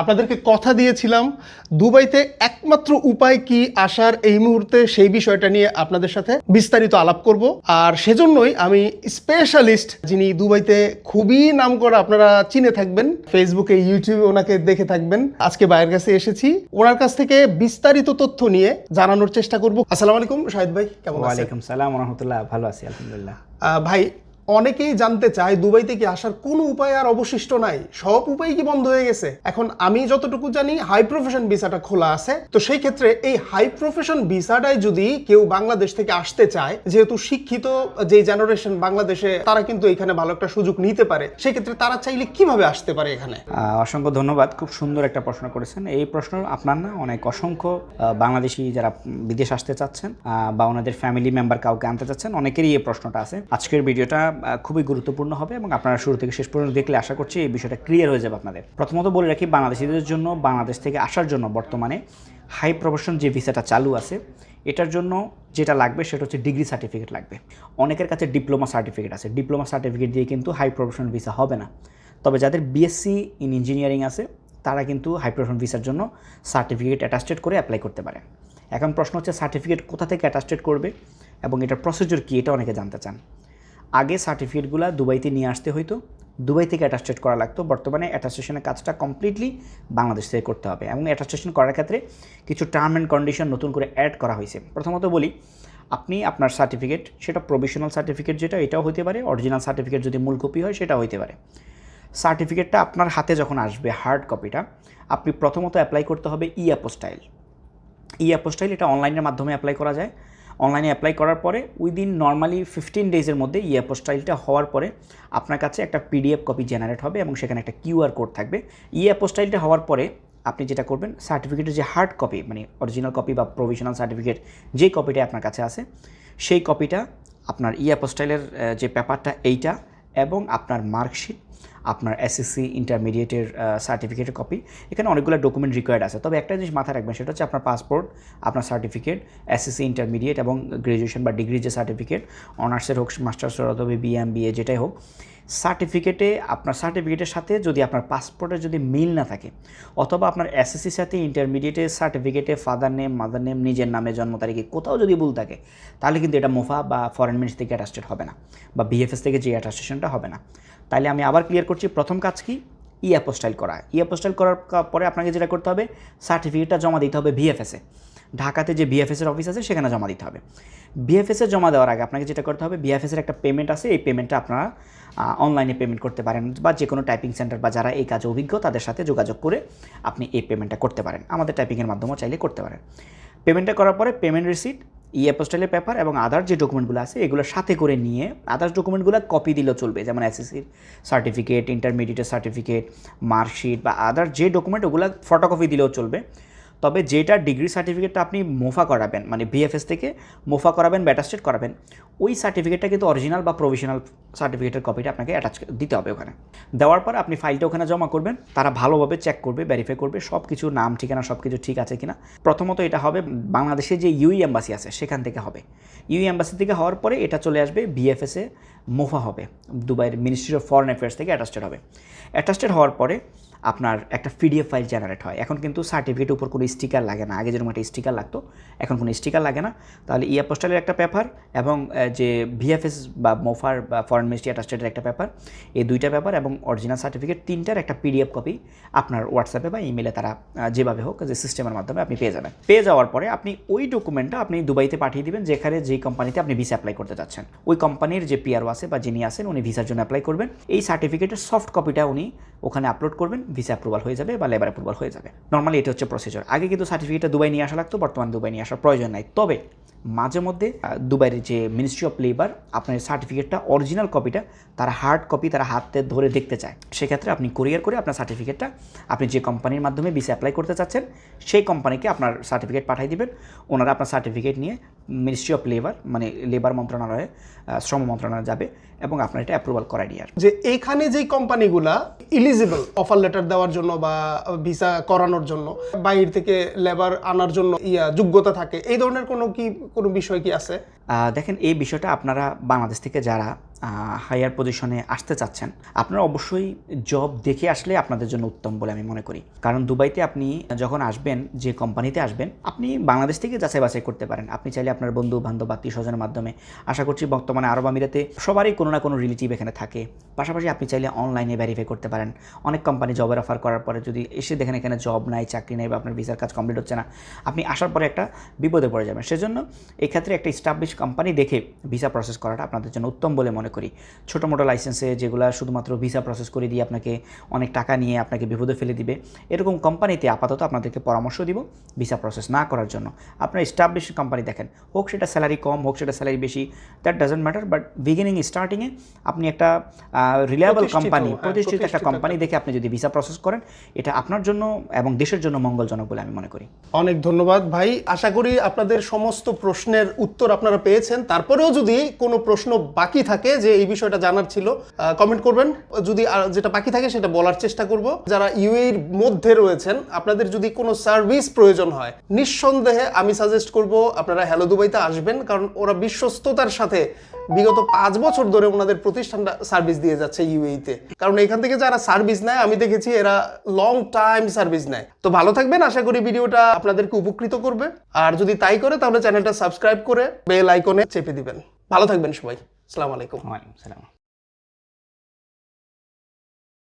আপনাদেরকে কথা দিয়েছিলাম দুবাইতে একমাত্র উপায় কি আসার এই মুহূর্তে সেই বিষয়টা নিয়ে আপনাদের সাথে বিস্তারিত আলাপ করব। আর সেজন্যই আমি স্পেশালিস্ট যিনি দুবাইতে খুবই নাম করা আপনারা চিনে থাকবেন ফেসবুকে ইউটিউবে ওনাকে দেখে থাকবেন। আজকে বাইরের কাছে এসেছি। ওনার কাছ থেকে বিস্তারিত তথ্য নিয়ে জানানোর চেষ্টা করব। আসসালামু আলাইকুম শাহিদ ভাই কেমন আছেন? ওয়ালাইকুম সালাম রহমতুল্লাহ ভালো আছি আলহামদুলিল্লাহ। ভাই অনেকেই জানতে চায় দুবাইতে কি আসার কোনো উপায় আর অবশিষ্ট নাই। সব উপায় কি বন্ধ হয়ে গেছে? এখন আমি যতটুকু জানি হাই প্রফেশন ভিসাটা খোলা আছে। তো সেই ক্ষেত্রে এই হাই প্রফেশন ভিসাটাই যদি কেউ বাংলাদেশ থেকে আসতে চায়, যেহেতু শিক্ষিত যে জেনারেশন বাংলাদেশে, তারা কিন্তু এখানে ভালো একটা সুযোগ নিতে পারে। সেই ক্ষেত্রে তারা চাইলে কীভাবে আসতে পারে এখানে? অসংখ্য ধন্যবাদ। খুব সুন্দর একটা প্রশ্ন করেছেন। এই প্রশ্ন আপনার না অনেক অসংখ্য বাংলাদেশি যারা বিদেশ আসতে চাচ্ছেন বা ওনাদের ফ্যামিলি মেম্বার কাউকে আনতে চাচ্ছেন, অনেকেরই এই প্রশ্নটা আছে। আজকের ভিডিওটা খুবই গুরুত্বপূর্ণ হবে এবং আপনারা শুরু থেকে শেষ পর্যন্ত দেখলে আশা করছি এই বিষয়টা ক্লিয়ার হয়ে যাবে আপনাদের। প্রথমত বলে রাখি, বাংলাদেশিদের জন্য, বাংলাদেশ থেকে আসার জন্য বর্তমানে হাই প্রফেশন যে ভিসাটা চালু আছে, এটার জন্য যেটা লাগবে সেটা হচ্ছে ডিগ্রি সার্টিফিকেট লাগবে। অনেকের কাছে ডিপ্লোমা সার্টিফিকেট আছে। ডিপ্লোমা সার্টিফিকেট দিয়ে কিন্তু হাই প্রফেশন ভিসা হবে না। তবে যাদের বিএসসি ইন ইঞ্জিনিয়ারিং আছে, তারা কিন্তু হাই প্রফেশনাল ভিসার জন্য সার্টিফিকেট অ্যাটাস্টেড করে অ্যাপ্লাই করতে পারে। এখন প্রশ্ন হচ্ছে সার্টিফিকেট কোথা থেকে অ্যাটাস্টেড করবে এবং এটার প্রসিডিউর কী, এটা অনেকে জানতে চান। আগে সার্টিফিকেটগুলো দুবাইতে নিয়ে আসতে হইতো। দুবাই থেকে অ্যাটাস্টেড করা লাগতো। বর্তমানে অ্যাটাস্টেশনের কাজটা কমপ্লিটলি বাংলাদেশ থেকে করতে হবে এবং অ্যাটাস্টেশন করার ক্ষেত্রে কিছু টার্ম অ্যান্ড কন্ডিশন নতুন করে অ্যাড করা হয়েছে। প্রথমত বলি, আপনি আপনার সার্টিফিকেট সেটা প্রভিশনাল সার্টিফিকেট যেটা, এটাও হতে পারে। অরিজিনাল সার্টিফিকেট যদি মূল কপি হয় সেটা হতে পারে। সার্টিফিকেটটা আপনার হাতে যখন আসবে হার্ড কপিটা আপনি প্রথমত অ্যাপ্লাই করতে হবে ই অ্যাপোস্টাইল ই অ্যাপোস্টাইল এটা অনলাইনের মাধ্যমে অ্যাপ্লাই করা যায়। অনলাইনে অ্যাপ্লাই করার পরে উইদিন নর্মালি ফিফটিন ডেজের মধ্যে ই অ্যাপোস্টাইলটা হওয়ার পরে আপনার কাছে একটা পিডিএফ কপি জেনারেট হবে এবং সেখানে একটা কিউআর কোড থাকবে। ই অ্যাপোস্টাইলটা হওয়ার পরে আপনি যেটা করবেন সার্টিফিকেটের যে হার্ড কপি মানে অরিজিনাল কপি বা প্রভিশনাল সার্টিফিকেট যে কপিটা আপনার কাছে আছে, সেই কপিটা আপনার ই অ্যাপোস্টাইলের যে পেপারটা এইটা এবং আপনার মার্কশিট আপনার এসএসসি ইন্টারমিডিয়েটের সার্টিফিকেটের কপি এখানে অনেকগুলো ডকুমেন্ট রিকোয়ার্ড আছে। তবে একটা জিনিস মাথায় রাখবেন, সেটা হচ্ছে আপনার পাসপোর্ট আপনার সার্টিফিকেট এসএসসি ইন্টারমিডিয়েট এবং গ্র্যাজুয়েশন বা ডিগ্রি যে সার্টিফিকেট অনার্সের হোক মাস্টার্সের অথবা বিএম বিএ যেটাই হোক সার্টিফিকেটে আপনার সার্টিফিকেটের সাথে যদি আপনার পাসপোর্টের যদি মিল না থাকে, অথবা আপনার এসএসসির সাথে ইন্টারমিডিয়েটের সার্টিফিকেটে ফাদার নেম মাদার নেম নিজের নামে জন্ম তারিখে কোথাও যদি ভুল থাকে, তাহলে কিন্তু এটা মোফা বা ফরেন মিনিস্ট্রি থেকে অ্যাটাস্টেড হবে না, বা বিএফএস থেকে যে অ্যাটাস্টেশনটা হবে না। তাহলে আমি আবার ক্লিয়ার করছি, প্রথম কাজ কি? ই অ্যাপোস্টাইল করা। ই অ্যাপোস্টাইল করার পরে আপনাকে যেটা করতে হবে সার্টিফিকেটটা জমা দিতে হবে ভিএফএসে ঢাকাতে যে বিএফএসের অফিস আছে, সেখানে জমা দিতে হবে। বিএফএসে জমা দেওয়ার আগে আপনাকে যেটা করতে হবে বিএফএসের একটা পেমেন্ট আছে, এই পেমেন্টটা আপনারা অনলাইনে পেমেন্ট করতে পারেন বা যে কোনো টাইপিং সেন্টার বা যারা এই কাজে অভিজ্ঞ, তাদের সাথে যোগাযোগ করে আপনি এই পেমেন্টটা করতে পারেন। আমাদের টাইপিংয়ের মাধ্যমেও চাইলে করতে পারেন। পেমেন্টটা করার পরে পেমেন্ট রিসিট ই অ্যাপোস্টাইলের পেপার এবং আদার যে ডকুমেন্টগুলো আছে, এগুলো সাথে করে নিয়ে আদার্স ডকুমেন্টগুলো কপি দিলেও চলবে, যেমন এসএসসির সার্টিফিকেট ইন্টারমিডিয়েটের সার্টিফিকেট মার্কশিট বা আদার যে ডকুমেন্ট ওগুলো ফটোকপি দিলেও চলবে। তবে যেটা ডিগ্রি সার্টিফিকেটটা আপনি মোফা করাবেন মানে বিএফএস থেকে মোফা করাবেন বা অ্যাটাস্টেড করাবেন, ওই সার্টিফিকেটটা কিন্তু অরিজিনাল বা প্রভিশনাল সার্টিফিকেটের কপিটা আপনাকে অ্যাটাচ দিতে হবে ওখানে। দেওয়ার পর আপনি ফাইলটা ওখানে জমা করবেন, তারা ভালোভাবে চেক করবে ভেরিফাই করবে সব কিছু নাম, ঠিকানা সব কিছু ঠিক আছে কিনা। প্রথমত এটা হবে বাংলাদেশে যে ইউই এম্বাসি আছে, সেখান থেকে হবে। ইউই এম্বাসি থেকে হওয়ার পরে এটা চলে আসবে বিএফএসে মোফা হবে, দুবাইয়ের মিনিস্ট্রি অফ ফরেন অ্যাফেয়ার্স থেকে অ্যাটাস্টেড হবে। অ্যাটাস্টেড হওয়ার পরে আপনার একটা পিডিএফ ফাইল জেনারেট হয়। এখন কিন্তু সার্টিফিকেটের উপর কোনো স্টিকার লাগে না। আগে যেরকম একটা স্টিকার লাগতো, এখন কোনো স্টিকার লাগে না। তাহলে ইয়া পোস্টালের একটা পেপার এবং যে ভিএফএস বা মোফার বা ফরেন মিনিস্ট্রি অ্যাটাস্টেডের একটা পেপার এই দুইটা পেপার এবং অরিজিনাল সার্টিফিকেট তিনটার একটা পিডিএফ কপি আপনার হোয়াটসঅ্যাপে বা ইমেলে তারা যেভাবে হোক যে সিস্টেমের মাধ্যমে আপনি পেয়ে যাবেন। পেয়ে যাওয়ার পরে আপনি ওই ডকুমেন্টটা আপনি দুবাইতে পাঠিয়ে দিবেন, যেখানে যেই কোম্পানিতে আপনি ভিসা অ্যাপ্লাই করতে চাচ্ছেন ওই কোম্পানির যে পিআরও আছে বা যিনি আছেন, উনি ভিসার জন্য অ্যাপ্লাই করবেন। এই সার্টিফিকেটের সফট কপিটা উনি ওখানে আপলোড করবেন। ভিসা অ্যাপ্রুভাল হয়ে যাবে বা লেবার অ্যাপ্রুভাল হয়ে যাবে। নর্মালি এটা হচ্ছে প্রসিজার আগে কিন্তু সার্টিফিকেটটা দুবাই নিয়ে আসা লাগতো, বর্তমানে দুবাই নিয়ে আসার প্রয়োজন নাই। তবে মাঝে মধ্যে দুবাইয়ের যে মিনিস্ট্রি অফ লেবার আপনার সার্টিফিকেটটা অরিজিনাল কপিটা তারা হার্ড কপি তারা হাতে ধরে দেখতে চায়। সেক্ষেত্রে আপনি কুরিয়ার করে আপনার সার্টিফিকেটটা আপনি যে কোম্পানির মাধ্যমে ভিসা অ্যাপ্লাই করতে চাচ্ছেন, সেই কোম্পানিকে আপনার সার্টিফিকেট পাঠিয়ে দেবেন। ওনারা আপনার সার্টিফিকেট নিয়ে মিনিস্ট্রি অফ লেবার মানে লেবার মন্ত্রণালয়ে শ্রম মন্ত্রণালয়ে যাবে এবং আপনার এটা অ্যাপ্রুভাল করাই নিয়ে যে এখানে যেই কোম্পানিগুলা ইলিজিবল অফার লেটার দেওয়ার জন্য বা ভিসা করানোর জন্য, বাইরে থেকে লেবার আনার জন্য ইয়া যোগ্যতা থাকে। এই ধরনের কোনো কি, কোনো বিষয় কি আছে? দেখেন, এই বিষয়টা আপনারা বাংলাদেশ থেকে যারা হায়ার পজিশনে আসতে চাচ্ছেন, আপনারা অবশ্যই জব দেখে আসলে আপনাদের জন্য উত্তম বলে আমি মনে করি। কারণ দুবাইতে আপনি যখন আসবেন, যে কোম্পানিতে আসবেন, আপনি বাংলাদেশ থেকে যাচাই বাছাই করতে পারেন। আপনি চাইলে আপনার বন্ধু, বান্ধব আত্মীয় স্বজনের মাধ্যমে, আশা করছি বর্তমানে আরব আমিরাতে সবারই কোনো না কোনো রিলেটিভ এখানে থাকে। পাশাপাশি আপনি চাইলে অনলাইনে ভেরিফাই করতে পারেন। অনেক কোম্পানি জবের অফার করার পরে যদি এসে দেখেন এখানে জব নাই, চাকরি নেই বা আপনার ভিসার কাজ কমপ্লিট হচ্ছে না, আপনি আসার পরে একটা বিপদে পড়ে যাবেন। সেজন্য এক্ষেত্রে ক্ষেত্রে একটা স্টাবলিশ কোম্পানি দেখে ভিসা প্রসেস করাটা আপনাদের জন্য উত্তম বলে মনে করি। ছোটো মোটো লাইসেন্সে যেগুলো শুধুমাত্র ভিসা প্রসেস করে দিয়ে আপনাকে অনেক টাকা নিয়ে আপনাকে বিপদে ফেলে দিবে এরকম কোম্পানিতে আপাতত আপনাদেরকে পরামর্শ দিব ভিসা প্রসেস না করার জন্য। আপনার স্টাবলিশ কোম্পানি দেখেন হোক সেটা স্যালারি কম হোক সেটা স্যালারি বেশি that doesn't matter but beginning স্টার্টিংয়ে আপনি একটা রিলায়েবল কোম্পানি হ্যাঁ, প্রতিষ্ঠিত একটা কোম্পানি দেখে আপনি যদি ভিসা প্রসেস করেন এটা আপনার জন্য এবং দেশের জন্য মঙ্গলজনক বলে আমি মনে করি। অনেক ধন্যবাদ ভাই। আশা করি আপনাদের সমস্ত প্রশ্নের উত্তর আপনারা পেয়েছেন। তারপরেও যদি কোনো প্রশ্ন বাকি থাকে যে এই বিষয়টা জানার ছিল কমেন্ট করবেন। যদি যেটা বাকি থাকে সেটা বলার চেষ্টা করব। যারা ইউএর মধ্যে রয়েছেন, আপনাদের যদি কোনো সার্ভিস প্রয়োজন হয়, নিঃসন্দেহে আমি সাজেস্ট করব আপনারা হ্যালো দুবাইতে আসবেন। কারণ ওরা বিশ্বস্ততার সাথে বিগত পাঁচ বছর ধরে ওনাদের প্রতিষ্ঠানটা সার্ভিস দিয়ে যাচ্ছে ইউএইতে কারণ এখান থেকে যারা সার্ভিস নেয়, আমি দেখেছি এরা লং টাইম সার্ভিস নেয়। তো ভালো থাকবেন, আশা করি ভিডিওটা আপনাদেরকে উপকৃত করবে। আর যদি তাই করে, তাহলে চ্যানেলটা সাবস্ক্রাইব করে বেল আইকনে চেপে দিবেন। ভালো থাকবেন সবাই। আসসালামু আলাইকুম। ওয়ালাইকুম সালাম।